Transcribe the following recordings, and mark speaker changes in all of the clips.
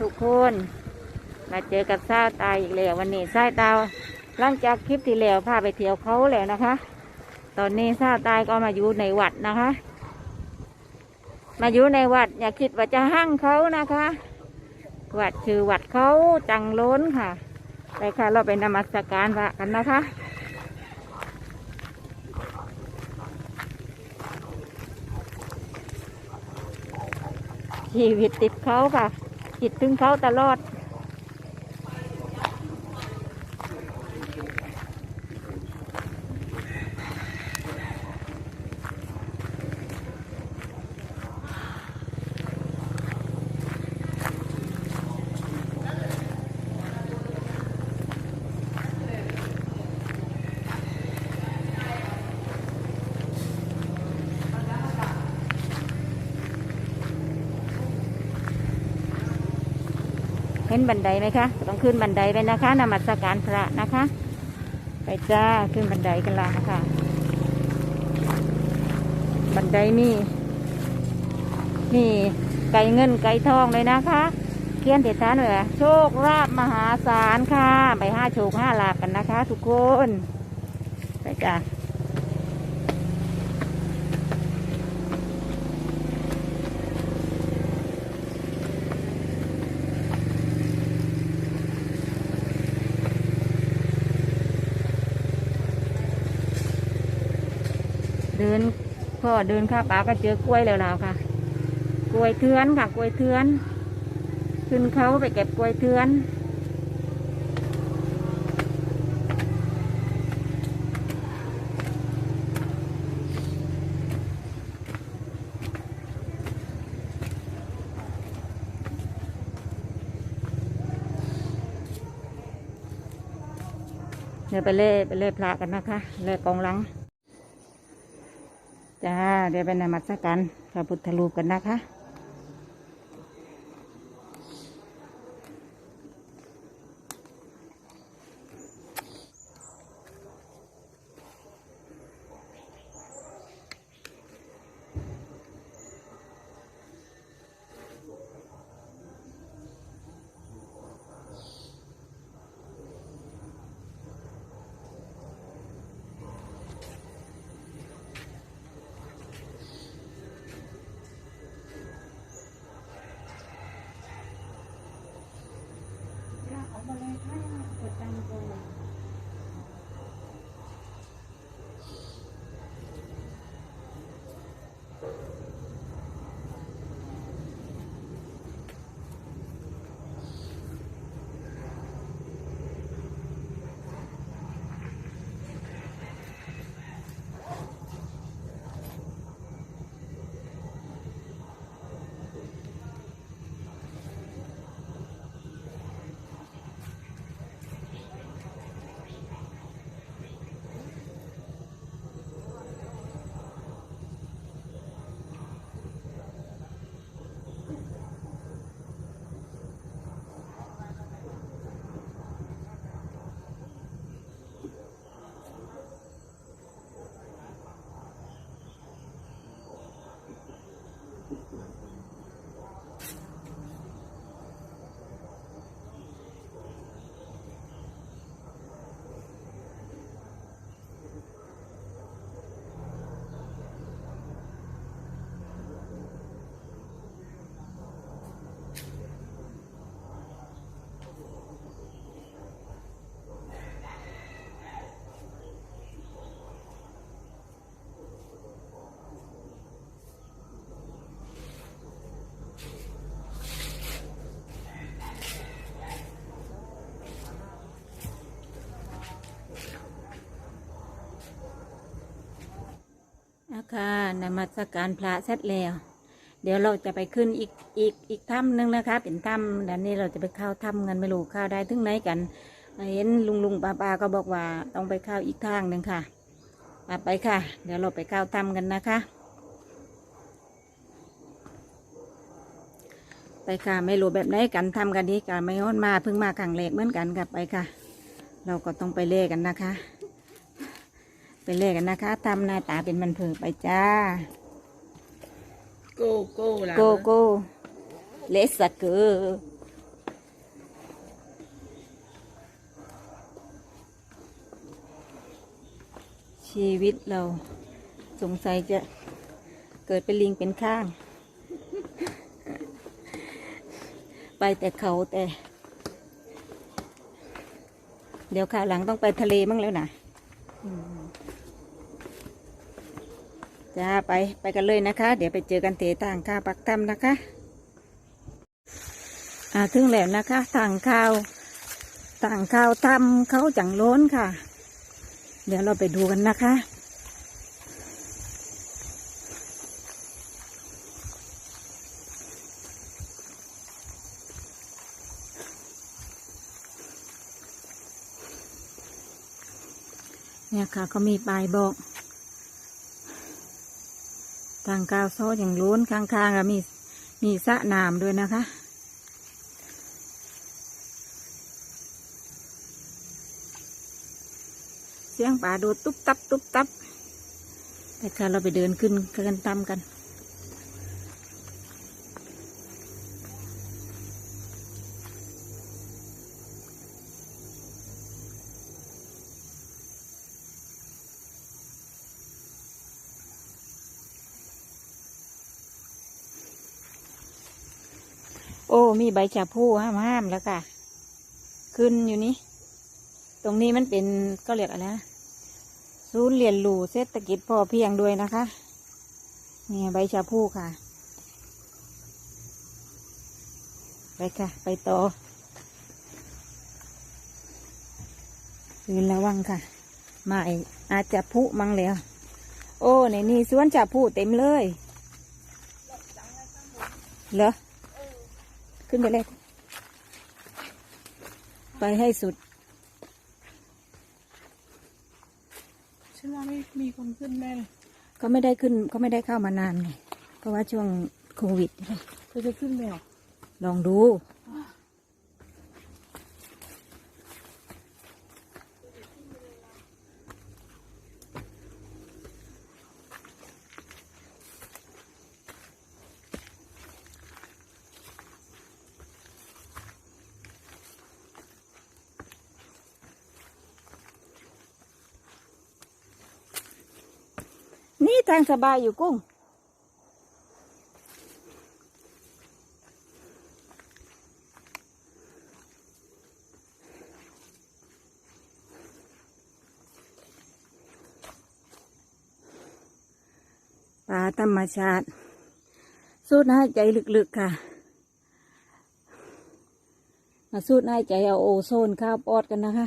Speaker 1: ทุกคน มาเจอกับซาตายอีกแล้ววันนี้ซาตาหลังจากคลิปที่แล้วพาไปเที่ยวเขาแล้วนะคะ ตอนนี้ซาตายก็มาอยู่ในวัดนะคะ มาอยู่ในวัดอย่าคิดว่าจะห้างเขานะคะ วัดชื่อวัดเขาจังล้นค่ะไปค่ะเราไปนมัสการพระกันนะคะชีวิตติดเขาค่ะ จิตถึงเขาตลอด เห็นบันไดไหมคะต้องขึ้นบันไดไปนะคะนมัสการพระนะคะ ไปจ้าขึ้นบันไดกันละนะคะบันไดมีมีไก่เงินไก่ทองเลยนะคะเขียนเด็ดทานเลยโชคลาภมหาศาลค่ะ ไปห้าโชคห้าลาบกันนะคะ ทุกคน ไปจ้า ดินพ่อเดินข้าป่าก็เจอกล้วยแล้วล่ะค่ะ กล้วยเทือนค่ะ กล้วยเทือน ขึ้นเขาไปเก็บกล้วยเทือนเดี๋ยวไปเล่ไปเล่พระกันนะคะ เล่กองลัง จ้าเดี๋ยวไปนมัสการพระพุทธรูปกันนะคะ Thank you. อาคานมัสการพระเสร็จแล้ว เดี๋ยวเราจะไปขึ้นอีกอีกอีกถ้ำหนึ่งนะคะ เป็นถ้ำด้านนี้เราจะไปเข้าถ้ำกันไม่รู้เข้าได้ถึงไหนกัน เห็นลุงลุงป้าป้าก็บอกว่าต้องไปเข้าอีกทางหนึ่งค่ะไปค่ะ เดี๋ยวเราไปเข้าถ้ำกันนะคะ ไปค่ะไม่รู้แบบไหนกันทำกันดีกันไม่ฮ้อนมาเพิ่งมาครั้งแรกเหมือนกันกับไปค่ะ เราก็ต้องไปเล่กันนะคะ ไปเลขกันนะคะทำหน้าตาเป็นมันเผือไปจ้า
Speaker 2: โกโก้ละ
Speaker 1: โกโก้เลสเกอร์ชีวิตเราสงสัยจะเกิดเป็นลิงเป็นข้าง ไปแต่เขาแต่ เดี๋ยวข่าวหลังต้องไปทะเลมั่งแล้วนะ จ้าไปไปกันเลยนะคะ เดี๋ยวไปเจอกันเตะต่างข้าวปักตำนะคะอ่าถึงแล้วนะคะต่างข้าวต่างข้าวทำเขาจังล้นค่ะ เดี๋ยวเราไปดูกันนะคะเนี่ยค่ะเขามีป้ายบอก ทางกาวโซ่อย่างล้นข้างๆก็มีมีสะนามด้วยนะคะเสียงป่าดูตุ๊บตับตุ๊บตับแต่ค่ะเราไปเดินขึ้นกันตามกัน ใบชาพูห้ามห้ามแล้วค่ะ ขึ้นอยู่นี่ตรงนี้มันเป็นก็เรียกอะไรนะศูนย์เรียนรู้เศรษฐกิจพอเพียงด้วยนะคะ นี่ใบชาพูค่ะ ไปค่ะ ไปต่อยืนระวังค่ะมาอีกอาจจะพุมังแล้ว โอ้ ในนี่สวนชาพูเต็มเลย เหรอ ขึ้นไปเลยไปให้สุด
Speaker 2: ฉันว่าไม่มีคนขึ้นแน่เลย
Speaker 1: ก็ไม่ได้ขึ้นก็ไม่ได้เข้ามานานไงเพราะว่าช่วงโควิด
Speaker 2: เธอจะขึ้นไหมหรอ
Speaker 1: ลองดู นี่ ทางสบายอยู่กุ้ง ป่าธรรมชาติ สูดหายใจลึกๆค่ะ มาสูดหายใจเอาโอโซนข้าวปอดกันนะคะ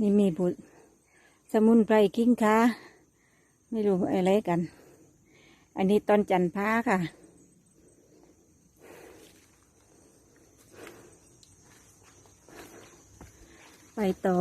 Speaker 1: นี่มีบุตรสมุนไพรกิ้งค้าไม่รู้อะไรกัน อันนี้ต้นจันพ้าค่ะ ไปต่อ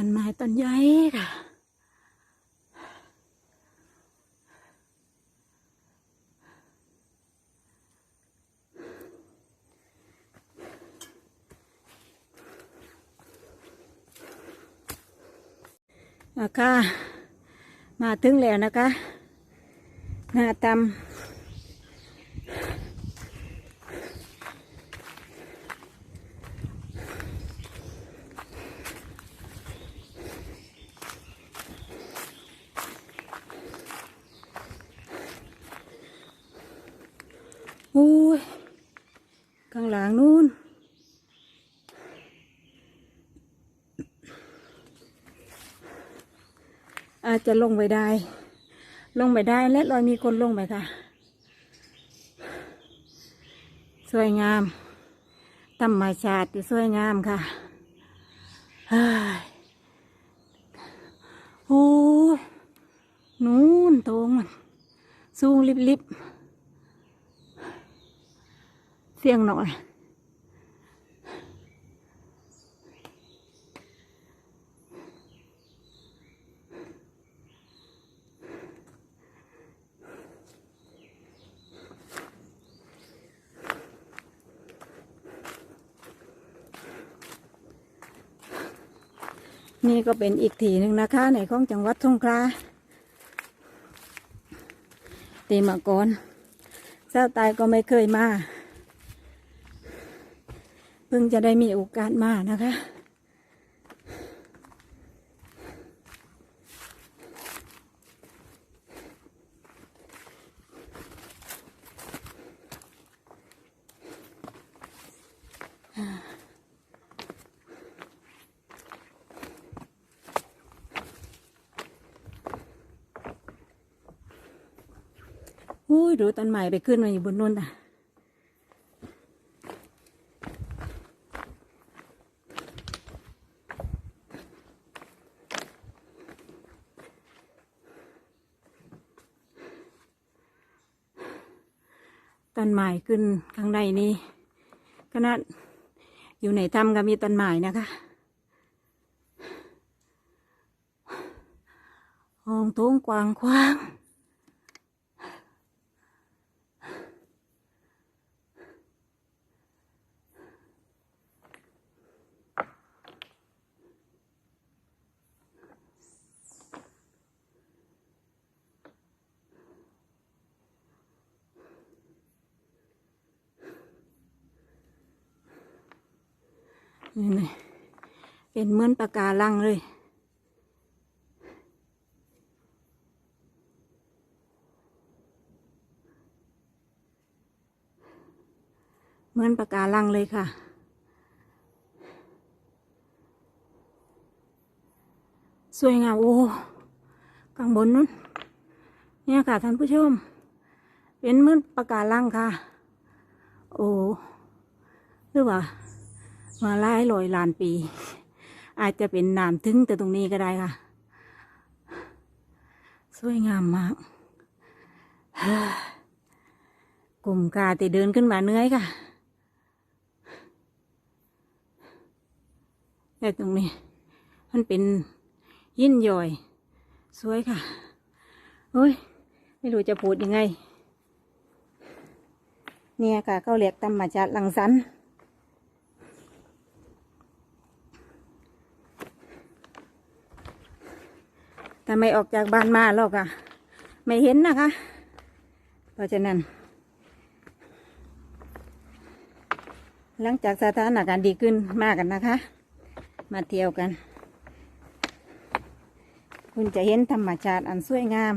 Speaker 1: ต้นไม้ต้นใหญ่ค่ะอาค่ะ มาถึงแล้วนะคะ หน้าตำ จะลงไปได้ ลงไปได้และลอยมีคนลงไปค่ะ สวยงามธรรมชาติสวยงามค่ะโอ้นู่นตรงสูงลิบลิบเสียงหน่อย นี่ก็เป็นอีกทีหนึ่งนะคะ ในของจังหวัดสงขลาตีมาก่อนเจ้าตายก็ไม่เคยมา เพิ่งจะได้มีโอกาสมานะคะ ดูต้นไม้ไปขึ้นมาอยู่บนนู้นอะต้นไม้ขึ้นข้างในนี้ขนาดอยู่ในถ้ำก็มีต้นไม้นะคะห้องโถงกว้างขวางนี่ เป็นเหมือนปากกาลังเลย เหมือนปากกาลังเลยค่ะ สวยงามโอ้ข้างบนนู้นเนี่ยค่ะท่านผู้ชม เป็นเหมือนปากกาลังค่ะ โอ้หรือว่ามาหลายร้อยลานปี อาจจะเป็นน้ำถึงแต่ตรงนี้ก็ได้ค่ะ สวยงามมากกลุ่มกาแต่เดินขึ้นมาเหนื่อยค่ะแต่ตรงนี้ มันเป็นยินย่อย สวยค่ะโอ้ย ไม่รู้จะพูดยังไง เนี่ยค่ะ เขาเรียกธรรมชาติลังสัน ทำไม่ออกจากบ้านมาหรอกอะไม่เห็นนะคะ เพราะฉะนั้น หลังจากสถานการณ์ดีขึ้นมากกันนะคะ มาเที่ยวกัน คุณจะเห็นธรรมชาติอันสวยงาม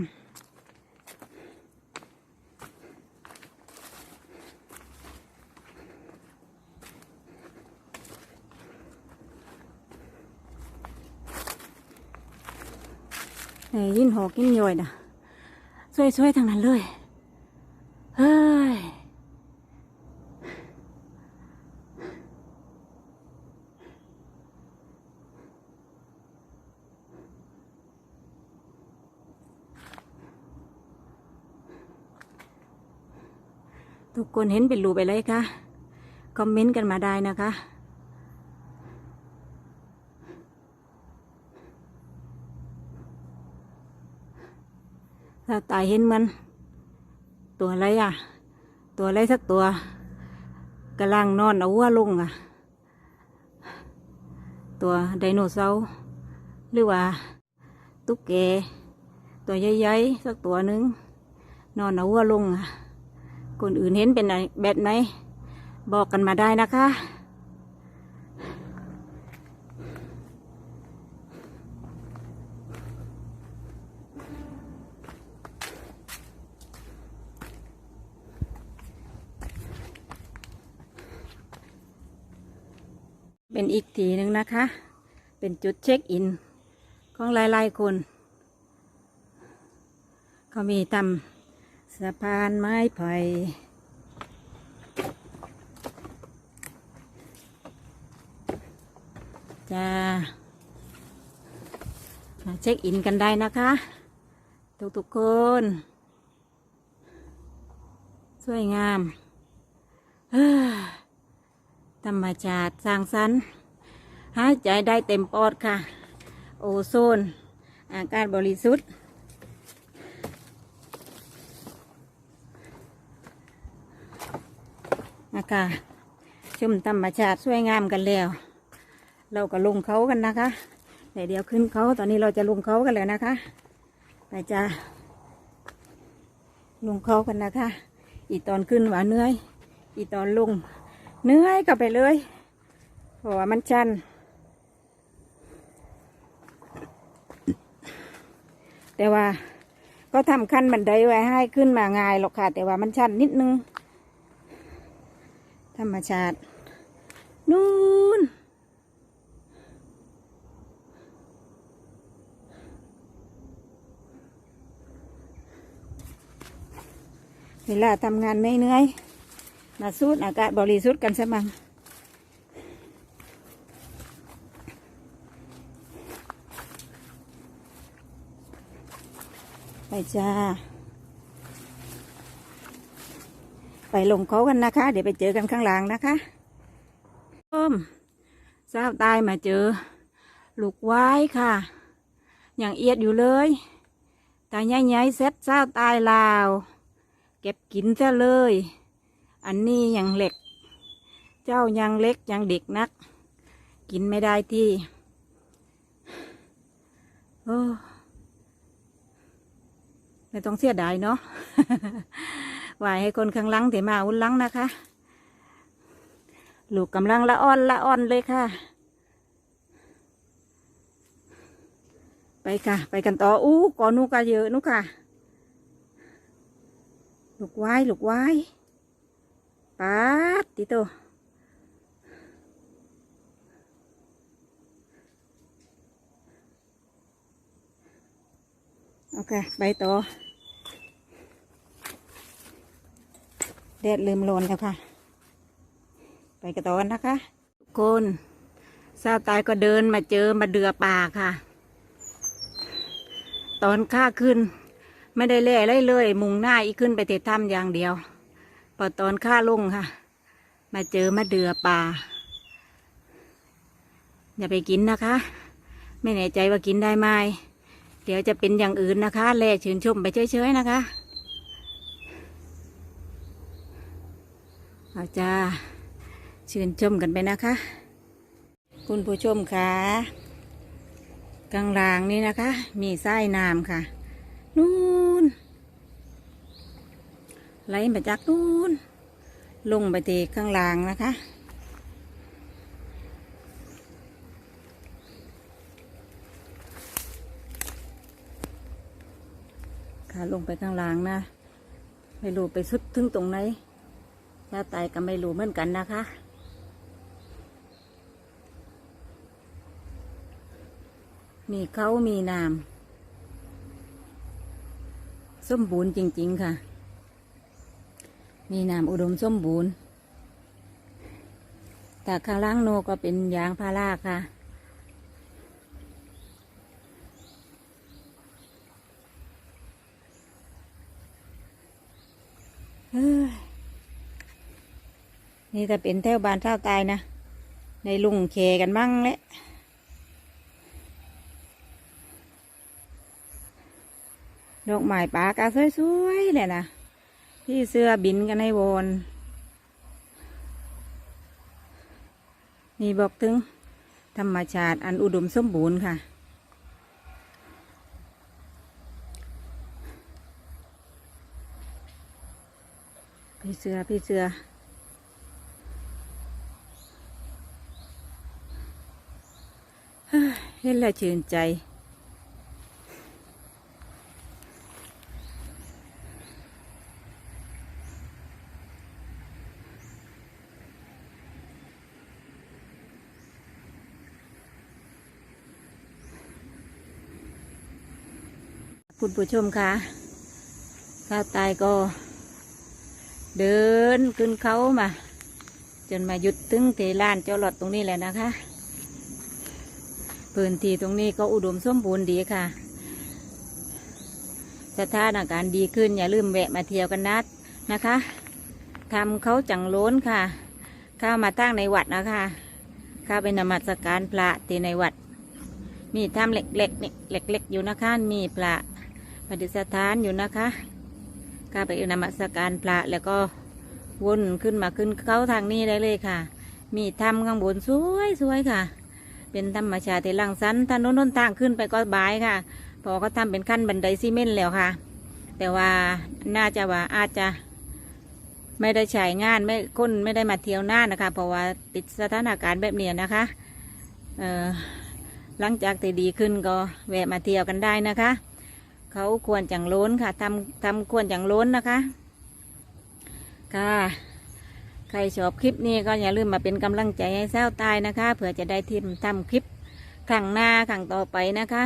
Speaker 1: เอ้ยยินหอกินย่อยนะสวยๆทั้งนั้นเลยเฮ้ยทุกคนเห็นเป็นรูปอะไรคะ คอมเมนต์กันมาได้นะคะ ถ้าตายเห็นมันตัวอะไรอะ ตัวอะไรสักตัวกำลังนอนเอาหัวลงอะ ตัวไดโนเสาร์หรือว่าตุ๊กแกตัวใหญ่ๆสักตัวหนึ่งนอนเอาหัวลงอะคนอื่นเห็นเป็นอะไรแบบไหนบอกกันมาได้นะคะ เป็นอีกทีหนึ่งนะคะ เป็นจุดเช็คอิน ของหลายๆคน เขามีทำสะพานไม้ไผ่จะมาเช็คอินกันได้นะคะ ทุกๆคน สวยงาม ธรรมชาติสร้างสรรค์หายใจได้เต็มปอดค่ะ โอโซน อากาศบริสุทธิ์ อากาศชมธรรมชาติสวยงามกันแล้ว เราก็ลงเขากันนะคะเดี๋ยวเดี๋ยวขึ้นเขาตอนนี้เราจะลงเขากันแล้วนะคะไปจ้าลงเขากันนะคะ อีตอนขึ้นหว่าเนื่ออีตอนลง เหนื่อยก็ไปเลยเพราะว่ามันชัน แต่ว่าก็ทำขั้นบันไดไว้ให้ขึ้นมาง่ายหรอกค่ะ แต่ว่ามันชันนิดนึง ธรรมชาติ นู่นเวลาทำงานไม่เหนื่อย มาสูดอากาศบริสุทธิ์กันสมังไปจ้า ไปลงเขากันนะคะ เดี๋ยวไปเจอกันข้างหลังนะคะส้มสาวตายมาเจอ ลูกไว้ค่ะ อย่างเอียดอยู่เลยตายใหญ่ๆเซ็ตสาวตายลาว เก็บกินซะเลย อันนี้ยังเล็ก เจ้ายังเล็กยังเด็กนัก กินไม่ได้ที่โอ้ไม่ต้องเสียดายเนาะไหวให้คนข้างหลังเถมาอุ่นหลังนะคะ ลูกกำลังละอ่อนละอ่อนเลยค่ะ ไปค่ะ ไปกันต่อ อู้ก่อนนูกาเยอะนุค่ะ ลูกไว้ลูกไว้ ปาดติโตโอเคไปต่อแดดเริ่มร้อนแล้วค่ะ ไปกันต่อกันนะคะทุกคนสาตายก็เดินมาเจอมาเดือป่าค่ะ ตอนข้าขึ้น ไม่ได้เล่อะไรเลย มุงหน้าอีกขึ้นไปเตะถ้ำอย่างเดียว พอตอนข้าลงค่ะ มาเจอมาเดือป่า อย่าไปกินนะคะ ไม่แน่ใจว่ากินได้ไหมเดี๋ยวจะเป็นอย่างอื่นนะคะ แล่ชื่นชมไปเฉยๆนะคะเอาจ้าชื่นชมกันไปนะคะ คุณผู้ชมค่ะกลางรางนี้นะคะ มีไส้น้ำค่ะ นู่น ไหลมาจากนู่นลงไปตีข้างล่างนะคะ ค่ะลงไปข้างล่างนะ ไม่รู้ไปสุดถึงตรงไหนถ้าตายก็ไม่รู้เหมือนกันนะคะมีเขามีน้ำสมบูรณ์จริง ๆ ค่ะ มีน้ำอุดมสมบูรณ์แต่ข้างล่างโนก็เป็นยางพาราค่ะเฮ้ยนี่ถ้าเป็นแถวบานเท่าตายนะ ในลุงเคกันบ้างแหละดอกไม้ป่ากาสวยๆเลยนะ พี่เสื้อบินกันให้วนนี่บอกถึง ธรรมชาติอันอุดมสมบูรณ์ค่ะ พี่เสือพี่เสือเฮ้ยเห็นแล้วชื่นใจ คุณผู้ชมคะข้าวตายก็ เดินขึ้นเขามา จนมาหยุดถึงเทลานเจ้าหลอดตรงนี้แหละนะคะพื้นที่ตรงนี้ก็อุดมสมบูรณ์ดีค่ะ สถานการณ์ดีขึ้นอย่าลืมแวะมาเที่ยวกันนัดนะคะทำเขาจังโล้นค่ะเข้ามาตั้งในวัดนะคะเข้าไปนมัสการพระที่ในวัด มีถ้ำเล็กๆนี่เล็ก ๆ อยู่นะคะ มีพระ ปฏิสถานอยู่นะคะเข้าไปนมัสการพระแล้วก็วนขึ้นมาขึ้นเขาทางนี้ได้เลยค่ะ มีถ้ำข้างบนสวยสวยๆค่ะ เป็นธรรมชาติลังสรรค์ถนนหนทางขึ้นไปก็บายค่ะ พอเขาทำเป็นขั้นบันไดซีเมนต์แล้วค่ะ แต่ว่าน่าจะว่าอาจจะ ไม่ได้ใช้งานไม่คนไม่ได้มาเที่ยวหน้านะคะ เพราะว่าติดสถานการณ์แบบนี้นะคะเอ่อหลังจากที่ดีขึ้นก็แวะมาเที่ยวกันได้นะคะ เขาควรจังล้นค่ะทำทำควรจังล้นนะคะ ค่ะ ใครชอบคลิปนี้ก็อย่าลืมมาเป็นกำลังใจให้เศร้าตายนะคะเผื่อจะได้ทีมทำคลิปครั้งหน้าครั้งต่อไปนะคะ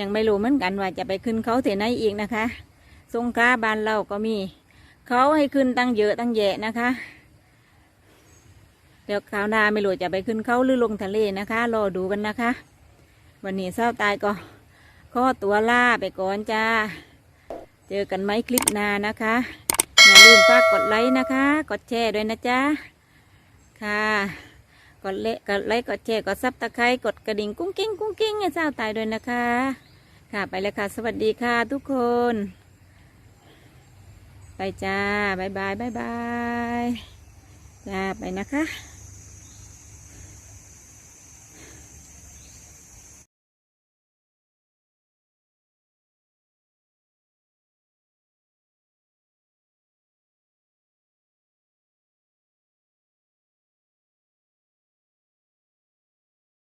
Speaker 1: ยังไม่รู้เหมือนกันว่าจะไปขึ้นเขาที่ไหนอีกนะคะสงขลาบ้านเราก็มี เขาให้ขึ้นตั้งเยอะตั้งแยะนะคะเดี๋ยวคราวหน้าไม่รู้จะไปขึ้นเขาหรือลงทะเลนะคะ รอดูกันนะคะ วันนี้เศร้าตายก็ ข้อตัวล่าไปก่อนจ้า เจอกันไหมคลิปหน้านะคะ อย่าลืมฝากกดไลค์นะคะ กดแชร์ด้วยนะจ๊ะ ค่ะ กดเละกดไลค์ กดแชร์ กดซับตะไคร้ กดกระดิ่งกุ้งกิ้งกุ้งกิ้งให้เจ้าตายด้วยนะคะ ค่ะไปเลยค่ะ สวัสดีค่ะทุกคน ไปจ้าบายบายบายบายจ้าไปนะคะ